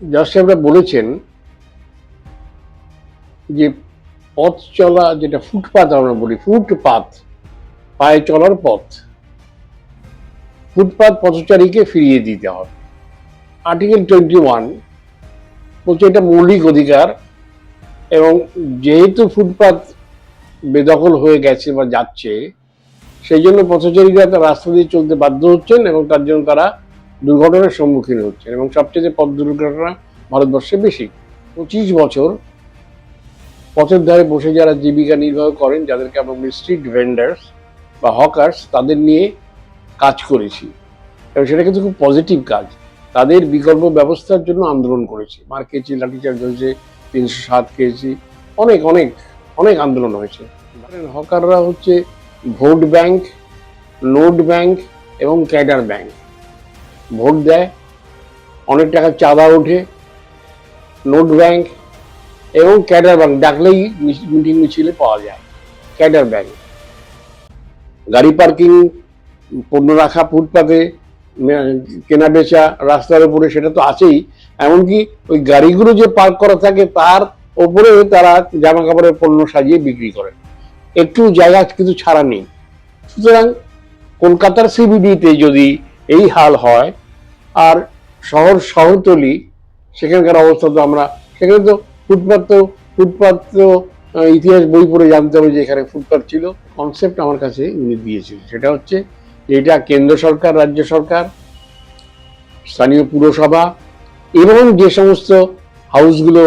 জাজ সাহেবরা বলেছেন যে পথ চলা যেটা ফুটপাত আমরা বলি, ফুটপাত, পায়ে চলার পথ, ফুটপাত পথচারীকে ফিরিয়ে দিতে হবে। আর্টিকেল টোয়েন্টি ওয়ান বলছে এটা মৌলিক অধিকার এবং যেহেতু ফুটপাত বেদখল হয়ে গেছে বা যাচ্ছে, সেই জন্য পথচারীরা রাস্তা দিয়ে চলতে বাধ্য হচ্ছেন এবং তার জন্য তারা দুর্ঘটনার সম্মুখীন হচ্ছেন এবং সবচেয়ে যে পথ দুর্ঘটনা ভারতবর্ষে বেশি। পঁচিশ বছর পথের ধারে বসে যারা জীবিকা নির্বাহ করেন, যাদেরকে আমরা স্ট্রিট ভেন্ডার্স বা হকার্স তাদের নিয়ে কাজ করেছি। এবং সেটা কিন্তু খুব পজিটিভ কাজ। তাদের বিকল্প ব্যবস্থার জন্য আন্দোলন করেছি। মার খেয়েছি লাঠিচার্জ হয়েছে তিনশো সাত খেয়েছি, অনেক অনেক অনেক আন্দোলন হয়েছে। হকাররা হচ্ছে ভোট ব্যাংক নোট ব্যাংক এবং ক্যাডার ব্যাংক ভোট দেয়, অনেক টাকা চাঁদা ওঠে, নোট ব্যাংক এবং ক্যাডার ব্যাংক, ডাকলেই মিটিং মিছিলে পাওয়া যায়, ক্যাডার ব্যাংক। গাড়ি পার্কিং, পণ্য রাখা, ফুটপাতে কেনা বেচা, রাস্তার উপরে সেটা তো আছেই, এমনকি ওই গাড়িগুলো যে পার্ক করা থাকে তার ওপরে তারা জামা কাপড়ের পণ্য সাজিয়ে বিক্রি করেন। একটু জায়গা কিন্তু ছাড়া নেই। সুতরাং কলকাতার সিবিডিতে যদি এই হাল হয়। আর শহর শহরতলি, সেখানকার অবস্থা তো আমরা, সেখানে তো ফুটপাত তো ফুটপাত তো ইতিহাস বই পড়ে জানতে হবে যে এখানে ফুটপাত ছিল। কনসেপ্ট আমার কাছে উনি দিয়েছিলেন। সেটা হচ্ছে এটা কেন্দ্র সরকার, রাজ্য সরকার, স্থানীয় পুরসভা, এবং যে সমস্ত হাউসগুলো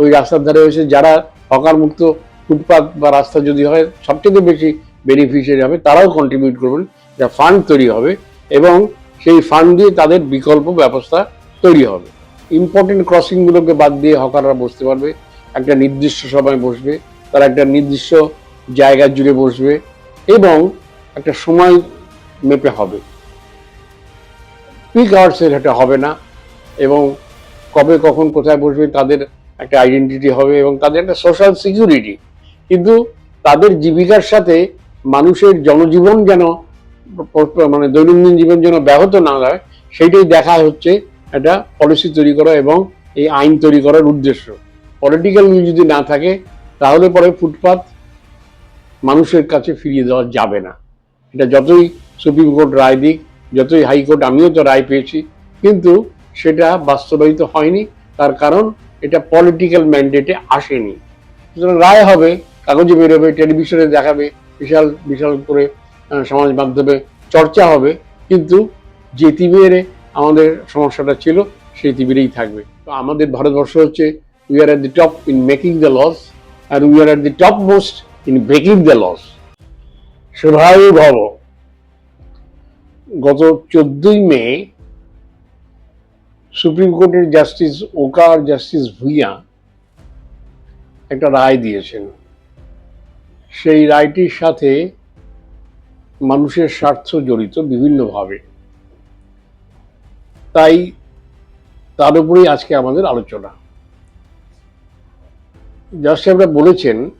ওই রাস্তার ধারে হয়েছে, যারা হকার মুক্ত ফুটপাত বা রাস্তা যদি হয়, সবচেয়ে বেশি বেনিফিশিয়ারি হবে, তারাও কন্ট্রিবিউট করবেন। যা ফান্ড তৈরি হবে, এবং সেই ফান্ড দিয়ে তাদের বিকল্প ব্যবস্থা তৈরি হবে। ইম্পর্টেন্ট ক্রসিংগুলোকে বাদ দিয়ে হকাররা বসতে পারবে, একটা নির্দিষ্ট সময় বসবে, তারা একটা নির্দিষ্ট জায়গা জুড়ে বসবে এবং একটা সময় মেপে হবে। পিক আওয়ার্সের এটা হবে না এবং কবে কখন কোথায় বসবে তাদের একটা আইডেন্টিটি হবে এবং তাদের একটা সোশ্যাল সিকিউরিটি কিন্তু তাদের জীবিকার সাথে মানুষের জনজীবন যেন মানে দৈনন্দিন জীবন যেন ব্যাহত না হয়, সেইটাই দেখা হচ্ছে একটা পলিসি তৈরি করা এবং এই আইন তৈরি করার উদ্দেশ্য। পলিটিক্যাল যদি না থাকে, তাহলে পরে ফুটপাত মানুষের কাছে ফিরিয়ে দেওয়া যাবে না। এটা যতই সুপ্রিম কোর্ট রায় দিক, যতই হাইকোর্ট আমিও তো রায় পেয়েছি, কিন্তু সেটা বাস্তবায়িত হয়নি, তার কারণ এটা পলিটিক্যাল ম্যান্ডেটে আসেনি। সুতরাং রায় হবে, কাগজে বেরোবে টেলিভিশনে দেখাবে, বিশাল বিশাল করে সমাজ মাধ্যমে চর্চা হবে, কিন্তু যে তিবিরে আমাদের সমস্যাটা ছিল, সেই তিবিরেই থাকবে। তো আমাদের ভারতবর্ষ হচ্ছে we are at the top in making the laws R we are at the top most in breaking the laws Shubhayu ভব, গত চোদ্দই মে, সুপ্রিম কোর্টের জাস্টিস ওকা আর জাস্টিস ভুইয়া একটা রায় দিয়েছেন। সেই রায়টির সাথে মানুষের স্বার্থ জড়িত বিভিন্নভাবে। তাই তার উপরেই আজকে আমাদের আলোচনা। জাজ সাহেবরা বলেছেন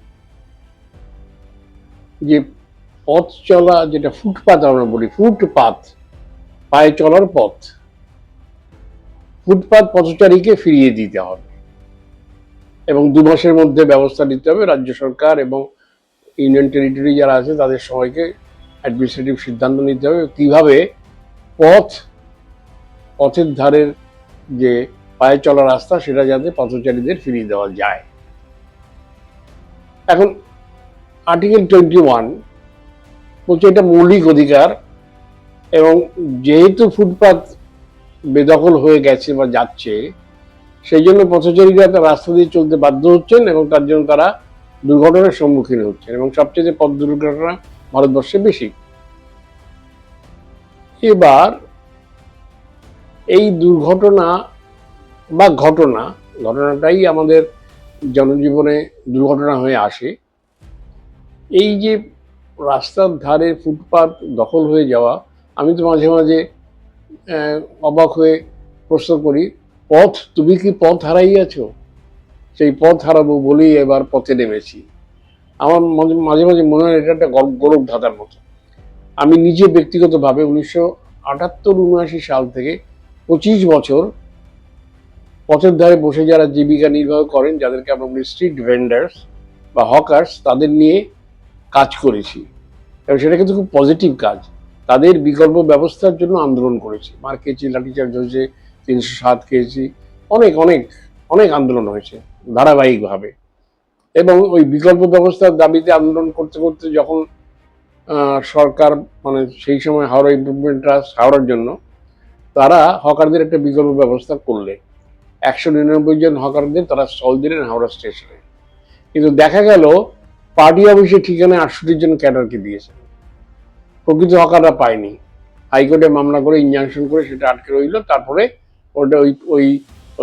যে পথ চলা, যেটা ফুটপাত আমরা বলি, ফুটপাত, পায়ে চলার পথ। ফুটপাত পথচারীকে ফিরিয়ে দিতে হবে। এবং দু মাসের মধ্যে ব্যবস্থা নিতে হবে। রাজ্য সরকার এবং ইউনিয়ন টেরিটরি যারা আছে, তাদের সবাইকে অ্যাডমিনিস্ট্রেটিভ সিদ্ধান্ত নিতে হবে কীভাবে পথ, পথের ধারের যে পায়ে চলা রাস্তা, সেটা যাতে পথচারীদের ফিরিয়ে দেওয়া যায়। এখন আর্টিকেল টোয়েন্টি ওয়ান বলছে এটা মৌলিক অধিকার এবং যেহেতু ফুটপাত বেদখল হয়ে গেছে বা যাচ্ছে, সেই জন্য পথচারীরা তার রাস্তা দিয়ে চলতে বাধ্য হচ্ছেন এবং তার জন্য তারা দুর্ঘটনার সম্মুখীন হচ্ছেন এবং সবচেয়ে পথ দুর্ঘটনা ভারতবর্ষে বেশি। এবার এই দুর্ঘটনা বা ঘটনা, ঘটনাটাই আমাদের জনজীবনে দুর্ঘটনা হয়ে আসে। এই যে রাস্তার ধারে ফুটপাত দখল হয়ে যাওয়া, আমি তো মাঝে মাঝে অবাক হয়ে প্রশ্ন করি, পথ, তুমি কি পথ হারাইয়াছো? সেই পথ হারাবো বলেই এবার পথে নেমেছি। আমার মাঝে মাঝে মনে হয় এটা একটা গর- গোলক ধাঁধার মতো। আমি নিজে ব্যক্তিগতভাবে উনিশশো আটাত্তর উনআশি সাল থেকে পঁচিশ বছর পথের ধারে বসে যারা জীবিকা নির্বাহ করেন, যাদেরকে আমরা বলি স্ট্রিট ভেন্ডার্স বা হকার্স তাদের নিয়ে কাজ করেছি। এবং সেটা কিন্তু খুব পজিটিভ কাজ। তাদের বিকল্প ব্যবস্থার জন্য আন্দোলন করেছি। মার খেয়েছি লাঠিচার্জ হয়েছে, তিনশো সাত খেয়েছি, অনেক অনেক অনেক আন্দোলন হয়েছে, ধারাবাহিকভাবে। এবং ওই বিকল্প ব্যবস্থার দাবিতে আন্দোলন করতে করতে যখন সরকার মানে সেই সময় হাওড়া ইমপ্রুভমেন্ট ট্রাস্ট হাওড়ার জন্য, তারা হকারদের একটা বিকল্প ব্যবস্থা করলে। একশো নিরানব্বই জন হকারদের তারা স্টল দিলেন হাওড়া স্টেশনে। কিন্তু দেখা গেল, পার্টি অফিসে ঠিকানায় আটষট্টি জন ক্যাডারকে দিয়েছে। প্রকৃত হকাররা পায়নি। হাইকোর্টে মামলা করে ইনজাংশন করে সেটা আটকে রইল। তারপরে ওটা ওই ওই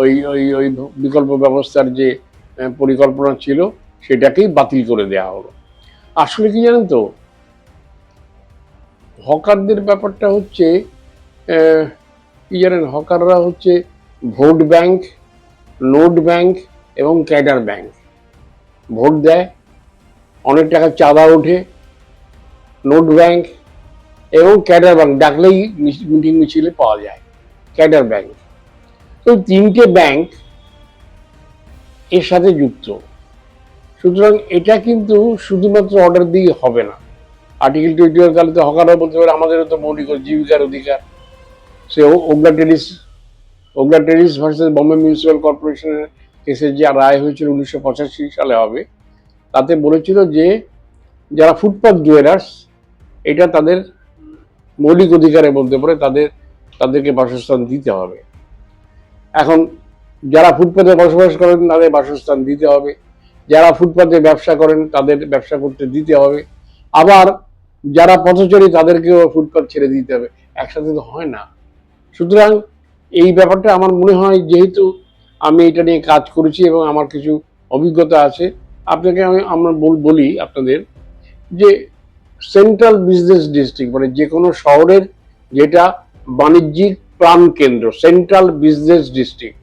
ওই ওই বিকল্প ব্যবস্থার যে পরিকল্পনা ছিল, সেটাকেই বাতিল করে দেওয়া হলো। আসলে কি জানেন তো, হকারদের ব্যাপারটা হচ্ছে কি জানেন, হকাররা হচ্ছে ভোট ব্যাংক নোট ব্যাংক এবং ক্যাডার ব্যাংক। ভোট দেয়, অনেক টাকা চাঁদা ওঠে নোট ব্যাংক এবং ক্যাডার ব্যাংক, ডাকলেই মিটিং মিছিলে পাওয়া যায়, ক্যাডার ব্যাংক। তো তিনটে ব্যাংক এর সাথে যুক্ত। সুতরাং এটা কিন্তু শুধুমাত্র অর্ডার দিয়ে হবে না। আর্টিকেল টোয়েন্টি ওয়ান তাহলে তো হকাররা বলতে পারে, আমাদেরও তো মৌলিক জীবিকার অধিকার। সে ওগলা tennis ওগলা tennis versus Bombay municipal কর্পোরেশনের কেসের যে রায় হয়েছিল উনিশশো পঁচাশি সালে হবে, তাতে বলেছিল যে যারা ফুটপাথ জুয়েলার্স, এটা তাদের মৌলিক অধিকারের মধ্যে পড়ে তাদের তাদেরকে বাসস্থান দিতে হবে। এখন যারা ফুটপাতে বসবাস করেন, তাদের বাসস্থান দিতে হবে। যারা ফুটপাতে ব্যবসা করেন, তাদের ব্যবসা করতে দিতে হবে। আবার যারা পথচারী, তাদেরকেও ফুটপাত ছেড়ে দিতে হবে। একসাথে তো হয় না। সুতরাং এই ব্যাপারটা আমার মনে হয়, যেহেতু আমি এটা নিয়ে কাজ করেছি এবং আমার কিছু অভিজ্ঞতা আছে, আপনাকে আমি, আমরা বল- আপনাদের যে সেন্ট্রাল বিজনেস ডিস্ট্রিক্ট মানে যে কোনো শহরের যেটা বাণিজ্যিক প্রাণ কেন্দ্র সেন্ট্রাল বিজনেস ডিস্ট্রিক্ট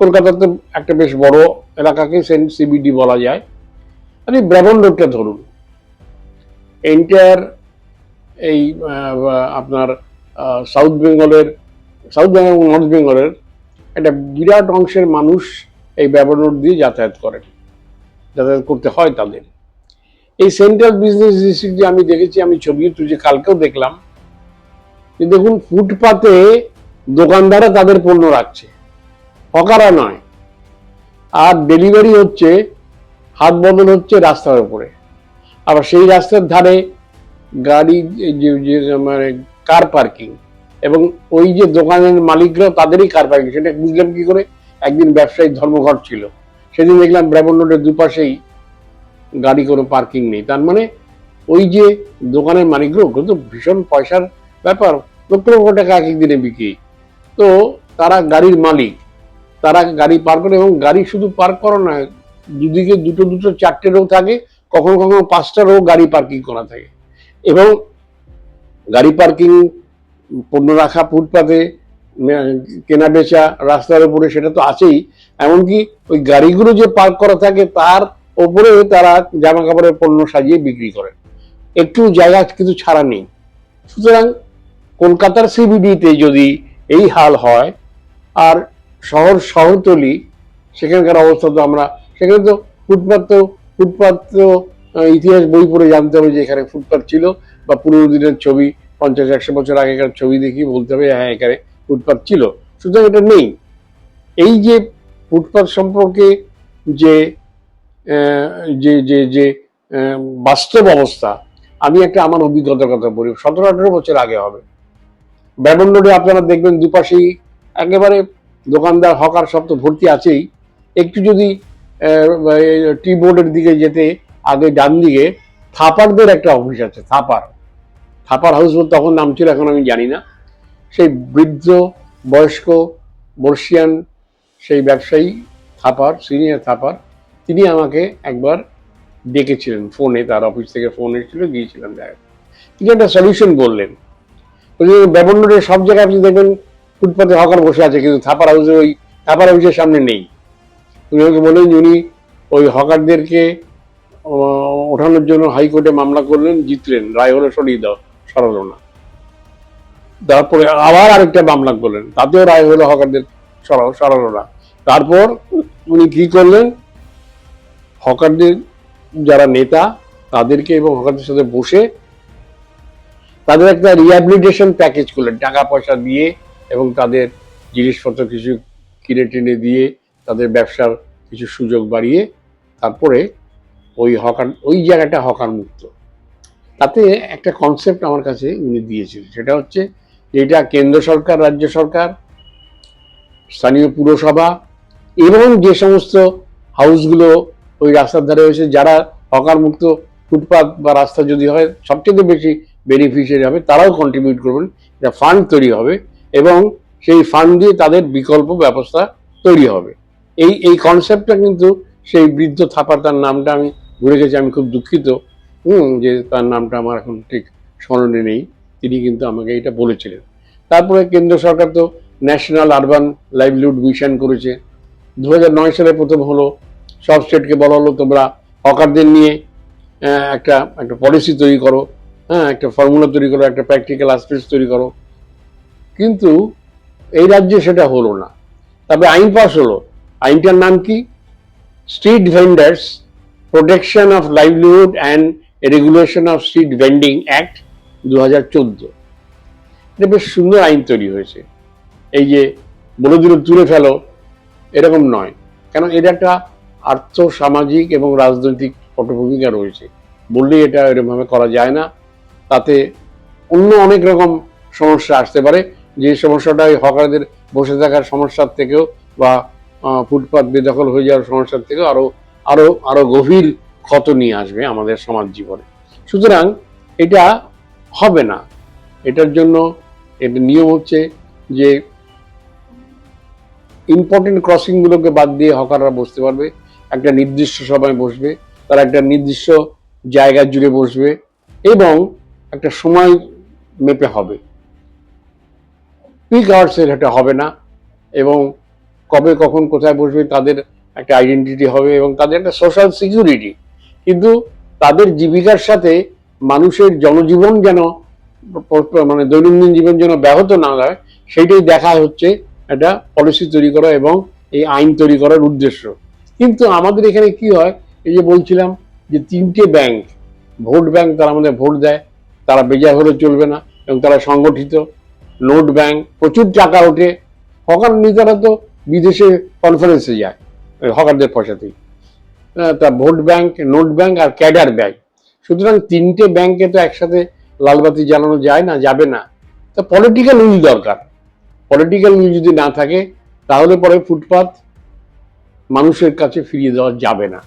কলকাতাতে একটা বেশ বড় এলাকাকে সেন্ট সিবিডি বলা যায়। আপনি ব্রাহ্মণ রোডটা ধরুন। এন্টায়ার এই আপনার সাউথ বেঙ্গলের, সাউথ বেঙ্গল এবং নর্থ বেঙ্গলের একটা বিরাট অংশের মানুষ এই ব্যবহার রোড দিয়ে যাতায়াত করেন। যাতায়াত করতে হয় তাদের। এই সেন্ট্রাল বিজনেস ডিস্ট্রিক্ট যে আমি দেখেছি, আমি ছবি তুলছি কালকেও দেখলাম, যে দেখুন, ফুটপাতে দোকানদাররা তাদের পণ্য রাখছে। হকারা নয়। আর ডেলিভারি হচ্ছে, হাত বদল হচ্ছে রাস্তার উপরে। আবার সেই রাস্তার ধারে গাড়ি যে মানে কার পার্কিং এবং ওই যে দোকানের মালিকরা তাদেরই কার পার্কিং সেটা বুঝলাম কি করে? একদিন ব্যবসায়িক ধর্মঘট ছিল। সেদিন দেখলাম ব্রাহ্মণ রোডের দুপাশেই গাড়ি কোনো পার্কিং নেই। তার মানে ওই যে দোকানের মালিকগুলো ওগুলো তো ভীষণ পয়সার ব্যাপার। লক্ষ লক্ষ টাকা এক এক দিনে বিক্রি। তো তারা গাড়ির মালিক। তারা গাড়ি পার করে এবং গাড়ি শুধু পার্ক করা নয়, দুদিকে দুটো দুটো চারটে রো থাকে, কখনো কখনো পাঁচটা রো গাড়ি পার্কিং করা থাকে। এবং গাড়ি পার্কিং পণ্য রাখা, ফুটপাতে কেনা বেচা রাস্তার উপরে সেটা তো আছেই। এমনকি ওই গাড়িগুলো যে পার্ক করা থাকে, তার ওপরে তারা জামা কাপড়ের পণ্য সাজিয়ে বিক্রি করে। একটু জায়গা কিন্তু ছাড়া নেই। সুতরাং কলকাতার সিবিডিতে যদি এই হাল হয়, আর শহর শহরতলি সেখানকার অবস্থা তো আমরা সেখানে তো ফুটপাত তো ফুটপাত তো ইতিহাস বই পড়ে জানতে হবে যে এখানে ফুটপাত ছিল বা পুরোনো দিনের ছবি, পঞ্চাশ, একশো বছর আগেকার ছবি দেখি বলতে হবে হ্যাঁ এখানে ফুটপাত ছিল। সুতরাং এটা নেই। এই যে ফুটপাত সম্পর্কে যে যে যে যে বাস্তব অবস্থা, আমি একটা আমার অভিজ্ঞতার কথা বলি। সতেরো, আঠেরো বছর আগে হবে। ব্যাবন রোডে আপনারা দেখবেন দুপাশেই একেবারে দোকানদার হকার সব তো ভর্তি আছেই। একটু যদি টি বোর্ডের দিকে যেতে, আগে ডান দিকে, থাপারদের একটা অফিস আছে, থাপার। থাপার হাউস তখন নাম ছিল, এখন আমি জানি না। সেই বৃদ্ধ, বয়স্ক, বর্ষিয়ান, সেই ব্যবসায়ী, থাপার সিনিয়র থাপার, তিনি আমাকে একবার ডেকেছিলেন ফোনে তার অফিস থেকে ফোন এসেছিল, গিয়েছিলাম দেখা তিনি একটা সলিউশন বললেন। ব্যবন সব জায়গায় আপনি দেখবেন ফুটপাতে হকার বসে আছে, কিন্তু থাপার হাউসে ওই থাপার হাউসের সামনে নেই। উনি আমাকে বললেন উনি ওই হকারদেরকে ওঠানোর জন্য হাইকোর্টে মামলা করলেন, জিতলেন। রায় হলো সরিয়ে দাও, সরালো না। তারপরে আবার আরেকটা মামলা করলেন, তাতেও রায় হলো হকারদের সরাও, সরালো না। তারপর উনি কি করলেন, হকারদের যারা নেতা, তাদেরকে এবং হকারদের সাথে বসে তাদের একটা রিহ্যাবিলিটেশন প্যাকেজ করলেন। টাকা পয়সা দিয়ে এবং তাদের জিনিসপত্র কিছু কিনে টেনে দিয়ে তাদের ব্যবসার কিছু সুযোগ বাড়িয়ে তারপরে ওই হকার, ওই জায়গাটা হকার মুক্ত তাতে একটা কনসেপ্ট আমার কাছে উনি দিয়েছিলেন। সেটা হচ্ছে যে এটা কেন্দ্র সরকার, রাজ্য সরকার, স্থানীয় পুরসভা এবং যে সমস্ত হাউসগুলো ওই রাস্তার ধারে হয়েছে যারা হকার মুক্ত ফুটপাত বা রাস্তা যদি হয়, সবচেয়ে বেশি বেনিফিশিয়ারি হবে, তারাও কন্ট্রিবিউট করবেন। এটা ফান্ড তৈরি হবে। এবং সেই ফান্ড দিয়ে তাদের বিকল্প ব্যবস্থা তৈরি হবে। এই এই কনসেপ্টটা কিন্তু সেই বৃদ্ধ থাপার তার নামটা আমি ভুলে গেছি, আমি খুব দুঃখিত। হুম, যে তার নামটা আমার এখন ঠিক স্মরণে নেই, তিনি কিন্তু আমাকে এটা বলেছিলেন। তারপরে কেন্দ্র সরকার তো ন্যাশনাল আরবান লাইভলিহুড মিশন করেছে। দু নয় সালে প্রথম হলো, সব স্টেটকে বলা হলো, তোমরা হকারদের নিয়ে একটা একটা পলিসি তৈরি করো হ্যাঁ একটা ফর্মুলা তৈরি করো, একটা প্র্যাকটিক্যাল আসপেক্ট তৈরি করো। কিন্তু এই রাজ্যে সেটা হলো না। তবে আইন পাস হলো। আইনটার নাম কি? Street vendors protection of livelihood and regulation of street vending act দু হাজার চোদ্দ। এটা বেশ সুন্দর আইন তৈরি হয়েছে। এই যে বলে তুলে ফেলো, এরকম নয়। কেন? এটা একটা আর্থ সামাজিক এবং রাজনৈতিক পটভূমিকা রয়েছে। বললেই এটা এরকমভাবে করা যায় না। তাতে অন্য অনেক রকম সমস্যা আসতে পারে। যে সমস্যাটা ওই হকারদের বসে থাকার সমস্যার থেকেও বা ফুটপাত বেদখল হয়ে যাওয়ার সমস্যার থেকেও আরও আরও আরও গভীর ক্ষত নিয়ে আসবে আমাদের সমাজ জীবনে। সুতরাং এটা হবে না। এটার জন্য এটা নিয়ম হচ্ছে যে ইম্পর্টেন্ট ক্রসিংগুলোকে বাদ দিয়ে হকাররা বসতে পারবে। একটা নির্দিষ্ট সময় বসবে, তারা একটা নির্দিষ্ট জায়গা জুড়ে বসবে এবং একটা সময় মেপে হবে। পিক আওয়ার্সের এটা হবে না। এবং কবে কখন কোথায় বসবে, তাদের একটা আইডেন্টিটি হবে এবং তাদের একটা সোশ্যাল সিকিউরিটি কিন্তু তাদের জীবিকার সাথে মানুষের জনজীবন যেন মানে দৈনন্দিন জীবন যেন ব্যাহত না হয়, সেইটাই দেখা হচ্ছে একটা পলিসি তৈরি করা এবং এই আইন তৈরি করার উদ্দেশ্য। কিন্তু আমাদের এখানে কি হয়, এই যে বলছিলাম যে তিনটে ব্যাংক ভোট ব্যাংক তারা আমাদের ভোট দেয়, তারা বেজায় হলে চলবে না এবং তারা সংগঠিত। নোট ব্যাংক প্রচুর টাকা ওঠে। হকার নেতারা তো বিদেশে কনফারেন্সে যায় হকারদের পয়সাতেই। তা ভোট ব্যাংক, নোট ব্যাংক আর ক্যাডার ব্যাংক। সুতরাং তিনটে ব্যাংকে তো একসাথে লালবাতি জ্বালানো যায় না, যাবে না। তা পলিটিক্যাল উইল দরকার। পলিটিক্যাল উইল যদি না থাকে, তাহলে পরে ফুটপাত মানুষের কাছে ফিরিয়ে দেওয়া যাবে না।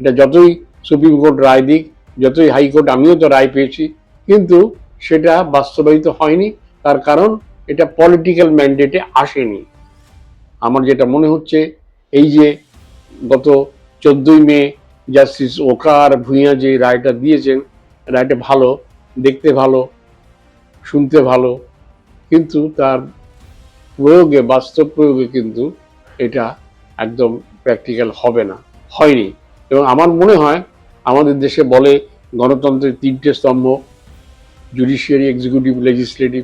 এটা যতই সুপ্রিম কোর্ট রায় দিক, যতই হাইকোর্ট, আমিও তো রায় পেয়েছি, কিন্তু সেটা বাস্তবায়িত হয়নি। তার কারণ এটা পলিটিক্যাল ম্যান্ডেটে আসেনি। আমার যেটা মনে হচ্ছে, এই যে গত চোদ্দই মে জাস্টিস ওকার ভূঁইয়া যে রায়টা দিয়েছেন, রায়টা ভালো, দেখতে ভালো, শুনতে ভালো, কিন্তু তার প্রয়োগে, বাস্তব প্রয়োগে কিন্তু এটা একদম প্র্যাকটিক্যাল হবে না, হয়নি। এবং আমার মনে হয়, আমাদের দেশে বলে গণতন্ত্রের তিনটে স্তম্ভ জুডিশিয়ারি এক্সিকিউটিভ লেজিসলেটিভ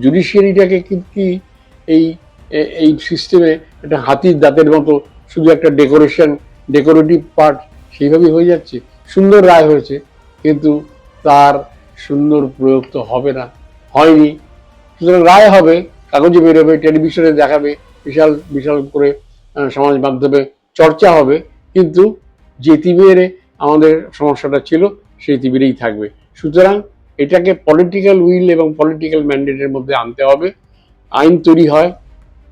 জুডিশিয়ারিটাকে কি- এই এই সিস্টেমে একটা হাতির দাঁতের মতো শুধু একটা ডেকোরেশন ডেকোরেটিভ পার্ট সেইভাবেই হয়ে যাচ্ছে। সুন্দর রায় হয়েছে, কিন্তু তার সুন্দর প্রয়োগ তো হবে না, হয়নি। সুতরাং রায় হবে, কাগজে বেরোবে, টেলিভিশনে দেখাবে, বিশাল বিশাল করে সমাজ মাধ্যমে চর্চা হবে, কিন্তু যে তিবিরে আমাদের সমস্যাটা ছিল, সেই তিবিরেই থাকবে। সুতরাং এটাকে পলিটিক্যাল উইল এবং পলিটিক্যাল ম্যান্ডেটের মধ্যে আনতে হবে। আইন তৈরি হয়।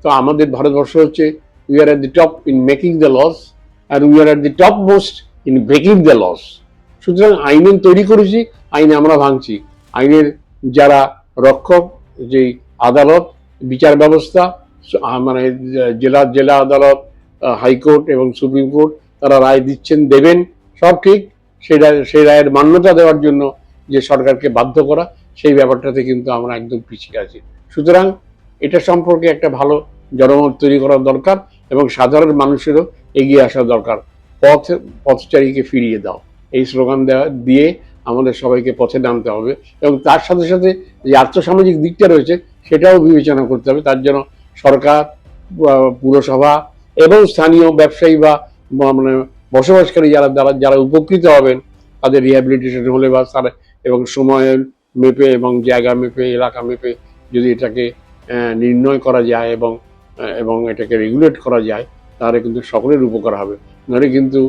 তো আমাদের ভারতবর্ষ হচ্ছে we are at the top in making the laws R we are at the top most in breaking the laws সুতরাং আইন তৈরি করেছি, আইন আমরা ভাঙছি। আইনের যারা রক্ষক যে আদালত, বিচার ব্যবস্থা মানে জেলা জেলা আদালত হাইকোর্ট এবং সুপ্রিম কোর্ট তারা রায় দিচ্ছেন, দেবেন। সব ঠিক। সেই সেই রায়ের মান্যতা দেওয়ার জন্য যে সরকারকে বাধ্য করা, সেই ব্যাপারটাতে কিন্তু আমরা একদম পিছিয়ে আছি। সুতরাং এটা সম্পর্কে একটা ভালো জনমত তৈরি করা দরকার এবং সাধারণ মানুষেরও এগিয়ে আসা দরকার। পথ, পথচারীকে ফিরিয়ে দাও। এই স্লোগান দেওয়া দিয়ে আমাদের সবাইকে পথে নামতে হবে এবং তার সাথে সাথে যে আর্থসামাজিক দিকটা রয়েছে, সেটাও বিবেচনা করতে হবে। তার জন্য সরকার পুরসভা এবং স্থানীয় ব্যবসায়ী বা মানে বসবাসকারী যারা যারা উপকৃত হবেন, তাদের রিহ্যাবিলিটেশন হলে বা তার এবং সময়ের মেপে এবং জায়গা মেপে, এলাকা মেপে যদি এটাকে নির্ণয় করা যায় এবং এবং এটাকে রেগুলেট করা যায়, তাহলে কিন্তু সকলের উপকার হবে। নাহলে কিন্তু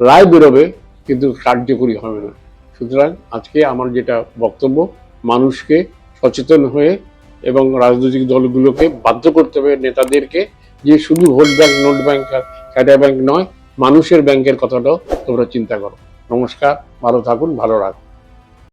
রায় বেরোবে, কিন্তু কার্যকরী হবে না। সুতরাং আজকে আমার যেটা বক্তব্য, মানুষকে সচেতন হয়ে এবং রাজনৈতিক দলগুলোকে বাধ্য করতে হবে, নেতাদেরকে, যে শুধু vote bank, note bank cadre bank নয়, মানুষের ব্যাংকের কথাটাও তোমরা চিন্তা করো। নমস্কার, ভালো থাকুন, ভালো রাখুন।